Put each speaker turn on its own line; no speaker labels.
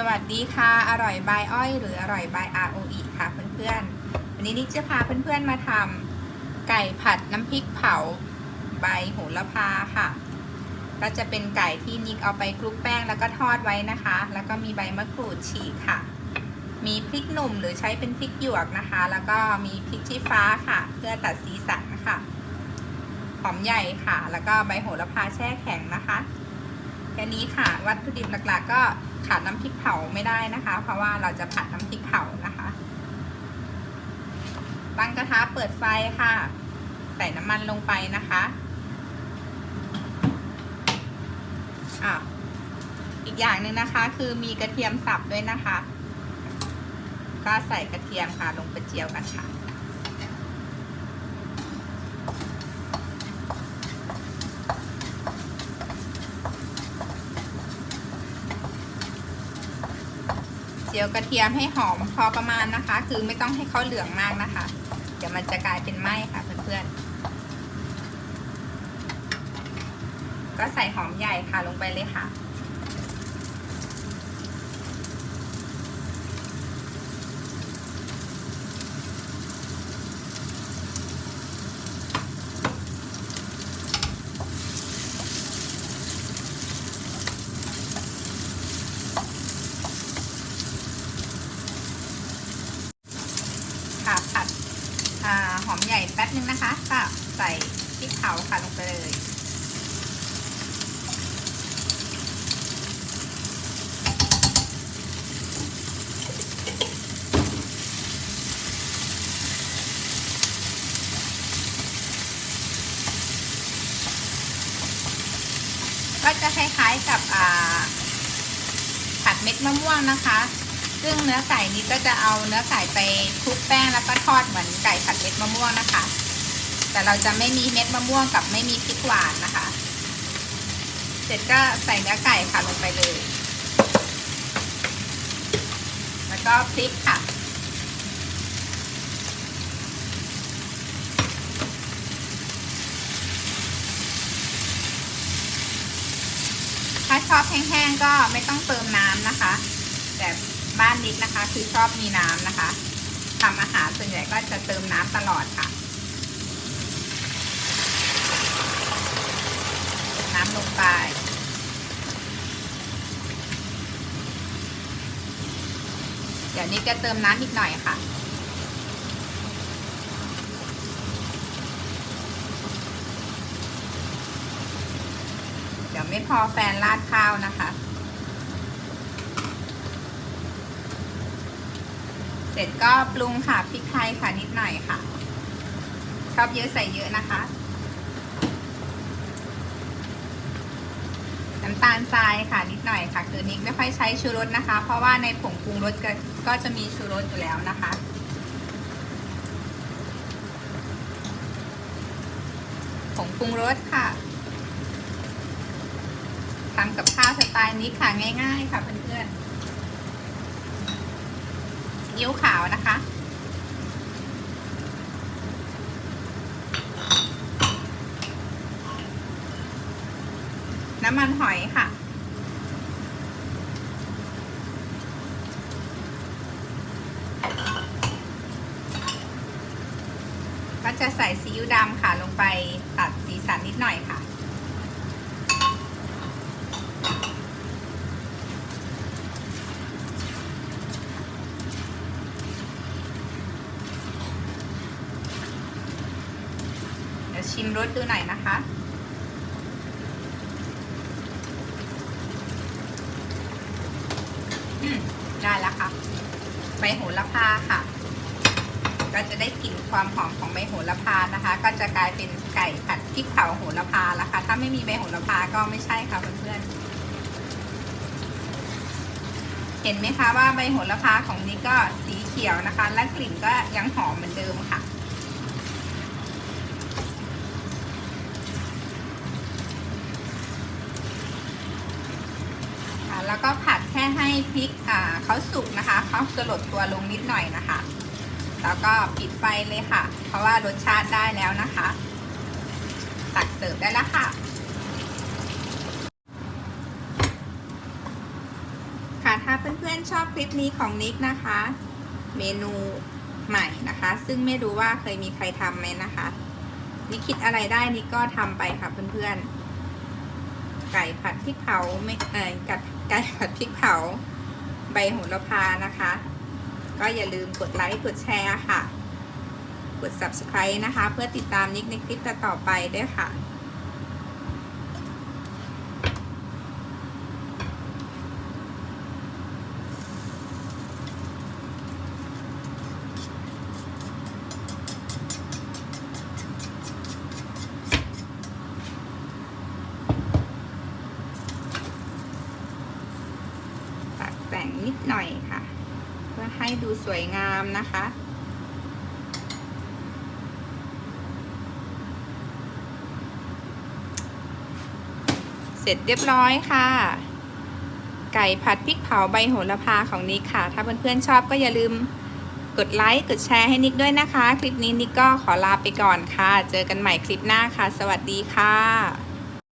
สวัสดีค่ะ อร่อยบายอ้อย หรืออร่อยบาย ROE ค่ะเพื่อนๆ วันนี้นิกจะพาเพื่อนๆมาทำไก่ผัดน้ำพริกเผาใบโหระพาค่ะ ก็จะเป็นไก่ที่นิกเอาไปคลุกแป้งแล้วก็ทอดไว้นะคะ แล้วก็มีใบมะกรูดฉีกค่ะ มีพริกหนุ่มหรือใช้เป็นพริกหยวกนะคะ แล้วก็มีพริกชี้ฟ้าค่ะ เพื่อตัดสีสันค่ะ หอมใหญ่ค่ะ แล้วก็ใบโหระพาแช่แข็งนะคะ ค่นี้ค่ะ วัตถุดิบหลักๆ ก็ขาดน้ำพริกเผาไม่ได้นะคะ เพราะว่าเราจะผัดน้ำพริกเผานะคะ ตั้งกระทะเปิดไฟค่ะ ใส่น้ำมันลงไปนะคะอะอีกอย่างหนึ่งนะคะ คือมีกระเทียมสับด้วยนะคะ ก็ใส่กระเทียมค่ะลงไปเจียวกันค่ะ จียวกระเทียมให้หอมพอประมาณนะคะ คือไม่ต้องให้เขาเหลืองมากนะคะ เดี๋ยวมันจะกลายเป็นไหม้ค่ะเพื่อนๆก็ใส่หอมใหญ่ค่ะลงไปเลยค่ะค่ะผัดอ่าหอมใหญ่แป๊ บนึงนะคะก็ใส่พริกเผาค่ะลงไปเลยก็จะคล้ายๆกับผัดเม็ดมะม่วงนะคะ ซึ่งเนื้อไก่นี้ก็จะเอาเนื้อไก่ไปคลุกแป้งแล้วก็ทอดเหมือนไก่ผัดเม็ดมะม่วงนะคะ แต่เราจะไม่มีเม็ดมะม่วงกับไม่มีพริกหวานนะคะ เสร็จก็ใส่เนื้อไก่ค่ะลงไปเลย แล้วก็พริกค่ะถ้าชอบแห้งๆก็ไม่ต้องเติมน้ำนะคะ แต่ บ้านนิดนะคะ คือชอบมีน้ำนะคะทำอาหารส่วนใหญ่ก็จะเติมน้ำตลอดค่ะ น้ำลงไปเดี๋ยวนี้จะเติมน้ำอีกหน่อยค่ะเดี๋ยวไม่พอแฟนราดข้าวนะคะ เส ร็จก็ปรุงค่ะพริกไทยค่ะนิดหน่อยค่ะ ชอบเยอะใส่เยอะนะคะ น้ำตาลทรายค่ะนิดหน่อยค่ะ คือนิกไม่ค่อยใช้ชูรสนะคะ เพราะว่าในผงปรุงรสก็ก็จะมีชูรสอยู่แล้วนะคะผงปรุงรสค่ะทำกับข้าวสไตล์นี้ค่ะง่าย ๆ ค่ะเพื่อนๆ ซีอิ๊วขาวนะคะ น้ำมันหอยค่ะ ก็จะใส่ซีอิ๊วดำค่ะลงไปตัดสีสันนิดหน่อยค่ะ เดี๋ยว ชิมรสดูหน่อยนะคะ อืม ได้แล้วค่ะ ใบโหระพาค่ะ ก็จะได้กลิ่นความหอมของใบโหระพานะคะ ก็จะกลายเป็นไก่ผัดพริกเผาโหระพาแล้วค่ะ ถ้าไม่มีใบโหระพาก็ไม่ใช่ค่ะเพื่อนๆเห็นไหมคะว่าใบโหระพาของนี้ก็สีเขียวนะคะ และกลิ่นก็ยังหอมเหมือนเดิมค่ะค่ะแล้วก็ผัดแค่ให้ พริกอ่าเขาสุกนะคะเขาสลดตัวลงนิดหน่อยนะคะ แล้วก็ปิดไฟเลยค่ะ เพราะว่ารสชาติได้แล้วนะคะ ตักเสิร์ฟได้แล้วค่ะ ค่ะถ้าเพื่อนๆชอบคลิปนี้ของนิกนะคะ เมนูใหม่นะคะ ซึ่งไม่รู้ว่าเคยมีใครทำไหมนะคะนิกคิดอะไรได้นิกก็ทำไปค่ะเพื่อนๆ ไก่ผัดพริกเผาไม่เอ่อกัดไก่ผัดพริกเผา ใบโหระพานะคะ ก็อย่าลืมกดไลค์กดแชร์ค่ะ กด subscribe นะคะ เพื่อติดตามนิกในคลิปต่อไปด้วยค่ะ ตัดแต่งนิด หน่อยค่ะ เพื่อให้ดูสวยงามนะคะ เสร็จเรียบร้อยค่ะ ไก่ผัดพริกเผาใบโหระพาของนิกค่ะ ถ้าเพื่อนๆชอบก็อย่าลืมกดไลค์ กดแชร์ให้นิกด้วยนะคะ คลิปนี้นิกก็ขอลาไปก่อนค่ะ เจอกันใหม่คลิปหน้าค่ะ สวัสดีค่ะ